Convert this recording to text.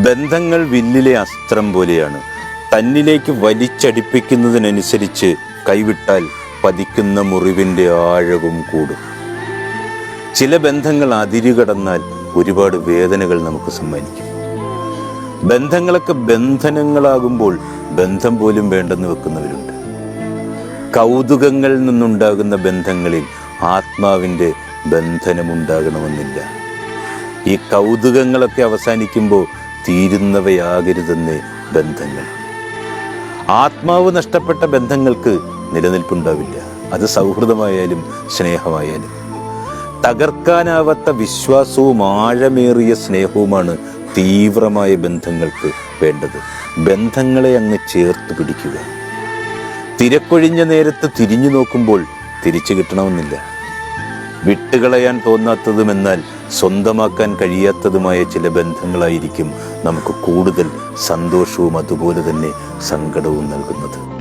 ബന്ധങ്ങൾ വില്ലിലെ അസ്ത്രം പോലെയാണ്. തന്നിലേക്ക് വലിച്ചടിപ്പിക്കുന്നതിനനുസരിച്ച് കൈവിട്ടാൽ പതിക്കുന്ന മുറിവിന്റെ ആഴവും കൂടും. ചില ബന്ധങ്ങൾ അതിരുകടന്നാൽ ഒരുപാട് വേദനകൾ നമുക്ക് സമ്മാനിക്കും. ബന്ധങ്ങളൊക്കെ ബന്ധനങ്ങളാകുമ്പോൾ ബന്ധം പോലും വേണ്ടെന്ന് വെക്കുന്നവരുണ്ട്. കൗതുകങ്ങളിൽ നിന്നുണ്ടാകുന്ന ബന്ധങ്ങളിൽ ആത്മാവിന്റെ ബന്ധനമുണ്ടാകണമെന്നില്ല. ഈ കൗതുകങ്ങളൊക്കെ അവസാനിക്കുമ്പോൾ തീരുന്നവയാകരുതെന്ന് ബന്ധങ്ങൾ. ആത്മാവ് നഷ്ടപ്പെട്ട ബന്ധങ്ങൾക്ക് നിലനിൽപ്പുണ്ടാവില്ല. അത് സൗഹൃദമായാലും സ്നേഹമായാലും. തകർക്കാനാവാത്ത വിശ്വാസവും ആഴമേറിയ സ്നേഹവുമാണ് തീവ്രമായ ബന്ധങ്ങൾക്ക് വേണ്ടത്. ബന്ധങ്ങളെ അങ്ങ് ചേർത്ത് പിടിക്കുക. തിരക്കൊഴിഞ്ഞ നേരത്ത് തിരിഞ്ഞു നോക്കുമ്പോൾ തിരിച്ചു കിട്ടണമെന്നില്ല. വിട്ടുകളയാൻ തോന്നാത്തതുമെന്നാൽ സ്വന്തമാക്കാൻ കഴിയാത്തതുമായ ചില ബന്ധങ്ങളായിരിക്കും നമുക്ക് കൂടുതൽ സന്തോഷവും അതുപോലെ തന്നെ സങ്കടവും നൽകുന്നത്.